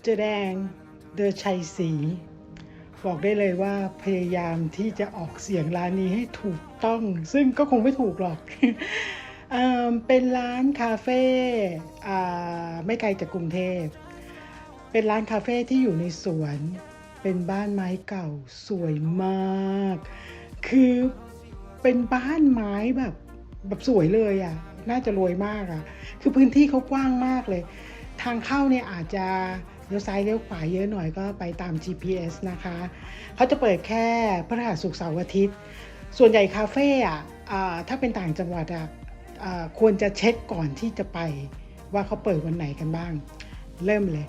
เจแดงเดอชัยศรีบอกได้เลยว่าพยายามที่จะออกเสียงร้านนี้ให้ถูกต้อง ซึ่งก็คงไม่ถูกหรอกเอเป็นร้านคาเฟ่ไม่ไกลจากกรุงเทพ เป็นร้านคาเฟ่ที่อยู่ในสวน เป็นบ้านไม้เก่าสวยมาก คือเป็นบ้านไม้แบบแบบสวยเลยอะ่ะ น่าจะรวยมากอะ่ะ คือพื้นที่เขากว้างมากเลย ทางเข้าเนี่ยอาจจะ เลี้ยวซ้ายเลี้ยวขวาเยอะหน่อยก็ไปตาม GPS นะคะเขาจะเปิดแค่พฤหัสศุกร์เสาร์อาทิตย์ ส่วนใหญ่คาเฟ่อะถ้าเป็นต่างจังหวัดอะควรจะเช็คก่อนที่จะไปว่าเขาเปิดวันไหนกันบ้าง เริ่มเลย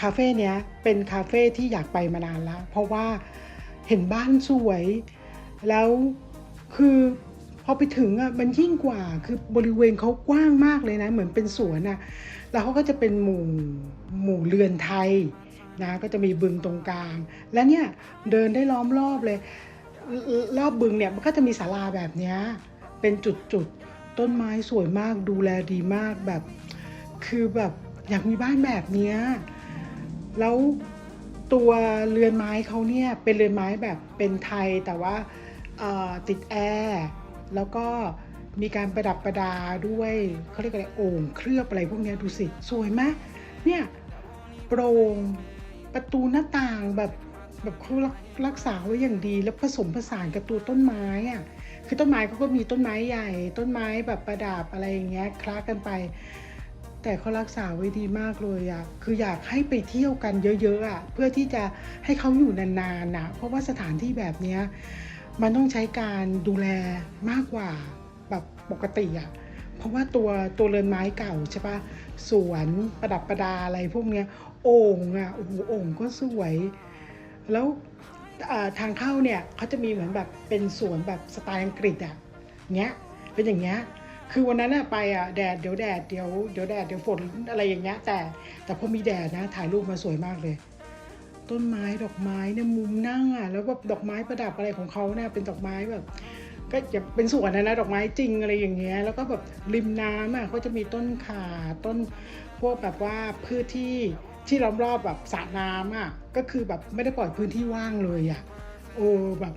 คาเฟ่เนี้ยเป็นคาเฟ่ที่อยากไปมานานแล้ว เพราะว่าเห็นบ้านสวย แล้วคือ อไปถึงอะมันยิ่งกว่าคือบริเวณเขากว้างมากเลยนะ เหมือนเป็นสวนอะแล้วเขาก็จะเป็นหมู่หมู่เรือนไทยนะก็จะมีบึงตรงกลาง และเนี่ยเดินได้ล้อมรอบเลย รอบบึงเนี่ยมันก็จะมีศาลาแบบเนี้ยเป็นจุดๆต้นไม้สวยมากดูแลดีมากแบบ คือแบบอยากมีบ้านแบบเนี้ยแล้วตัวเรือนไม้เขาเนี่ยเป็นเรือนไม้แบบเป็นไทยแต่ว่าติดแอร์ แล้วก็มีการประดับประดาด้วยเขาเรียกอะไรโอ่งเคลือบอะไรพวกนี้ดูสิ สวยไหมเนี่ยโปร่งประตูหน้าต่างแบบแบบเขารักษาไว้อย่างดี แล้วผสมผสานกับตัวต้นไม้อะคือต้นไม้เขาก็มีต้นไม้ใหญ่ ต้นไม้แบบประดับอะไรอย่างเงี้ยคล้ากันไป แต่เขารักษาไว้ดีมากเลยอะคืออยากให้ไปเที่ยวกันเยอะๆอะเพื่อที่จะให้เขาอยู่นานๆนะเพราะว่าสถานที่แบบเนี้ย มันต้องใช้การดูแลมากกว่าแบบปกติอะเพราะว่าตัวตัวเรือนไม้เก่าใช่ปะสวนประดับประดาอะไรพวกเนี้ยโอ่งอะโอ้โหโอ่งก็สวย แล้วทางเข้าเนี่ยเขาจะมีเหมือนแบบเป็นสวนแบบสไตล์อังกฤษอะเนี้ยเป็นอย่างเงี้ยคือวันนั้นอะไปอะแดดเดี๋ยวแดดเดี๋ยวเดี๋ยวแดดเดี๋ยวฝนอะไรอย่างเงี้ยแต่แต่พอมีแดดนะถ่ายรูปมาสวยมากเลย ต้นไม้ดอกไม้เนี่ยมุมนั่งอะแล้วแบบดอกไม้ประดับอะไรของเขาเนี่ยเป็นดอกไม้แบบ ก็จะเป็นสวนนะนะดอกไม้จริงอะไรอย่างเงี้ยแล้วก็แบบริมน้ำอะก็จะมีต้นข่าต้นพวกแบบว่าพืชที่ที่ล้อมรอบแบบสระน้ำอะก็คือแบบไม่ได้ปล่อยพื้นที่ว่างเลยอะโอ้แบบ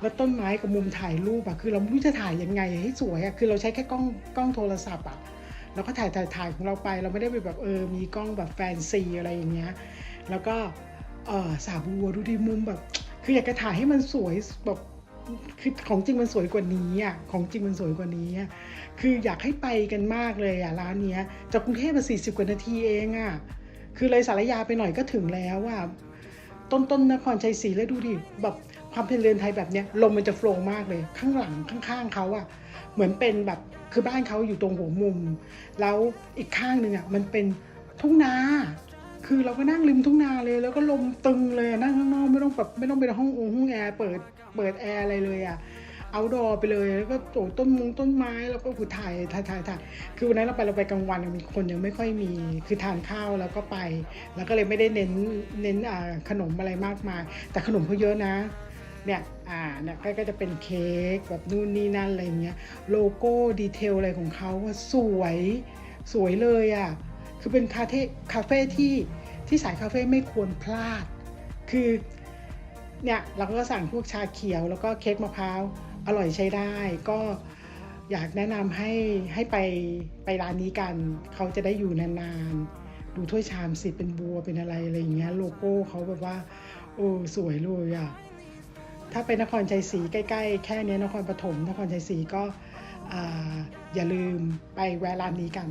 แล้วต้นไม้กับมุมถ่ายรูปอะคือเราไม่รู้จะถ่ายยังไงให้สวยอะคือเราใช้แค่กล้องกล้องโทรศัพท์อะเราก็ถ่ายถ่ายถ่ายของเราไป เราไม่ได้ไปแบบเออมีกล้องแบบแฟนซีอะไรอย่างเงี้ย แล้วก็ สาบัวดูดิมุมแบบ คืออยากจะถ่ายให้มันสวยแบบคือของจริงมันสวยกว่านี้อะของจริงมันสวยกว่านี้อะคืออยากให้ไปกันมากเลยอะร้านเนี้ยจากกรุงเทพมาสี่สิบกว่านาทีเองอะคือเลยสารยาไปหน่อยก็ถึงแล้วอะต้นต้นนครชัยศรีแล้วดูดิแบบความเป็นเรือนไทยแบบเนี้ยลมมันจะโฟล์มากเลย ข้างหลังข้างๆเขาอะเหมือนเป็นแบบคือบ้านเขาอยู่ตรงหัวมุม แล้วอีกข้างหนึ่งอะมันเป็นทุ่งนา คือเราก็นั่งริมทุ่งนาเลย แล้วก็ลมตึงเลยนั่งข้างนอกไม่ต้องแบบไม่ต้องไปห้ององห้องแอร์เปิดเปิดแอร์อะไรเลยอะเอาดอไปเลยแล้วก็โอ้ต้นมงต้นไม้แล้วก็คือถ่ายถ่ายถ่ายถ่ายคือวันนั้นเราไปเราไปกลางวันมีคนยังไม่ค่อยมีคือทานข้าวแล้วก็ไป แล้วก็เลยไม่ได้เน้นเน้นอ่าขนมอะไรมากมาย แต่ขนมเขาเยอะนะเนี่ยอ่าเนี่ยก็ก็จะเป็นเค้กแบบนู่นนี่นั่นอะไรอย่างเงี้ยโลโก้ดีเทลอะไรของเขาว่าสวยสวยเลยอะ คือเป็นคาเฟ่คาเฟ่ที่ที่สายคาเฟ่ไม่ควรพลาด คือเนี่ยเราก็สั่งพวกชาเขียวแล้วก็เค้กมะพร้าวอร่อยใช้ได้ ก็อยากแนะนำให้ให้ไปไปร้านนี้กัน เขาจะได้อยู่นานๆ ดูถ้วยชามสิเป็นบัวเป็นอะไรอะไรอย่างเงี้ยโลโก้เขาแบบว่า โอ้สวยเลยอะถ้าไปนครชัยศรีใกล้ๆ แค่เนี้ยนครปฐมนครชัยศรีก็อย่าลืมไปแวะร้านนี้กัน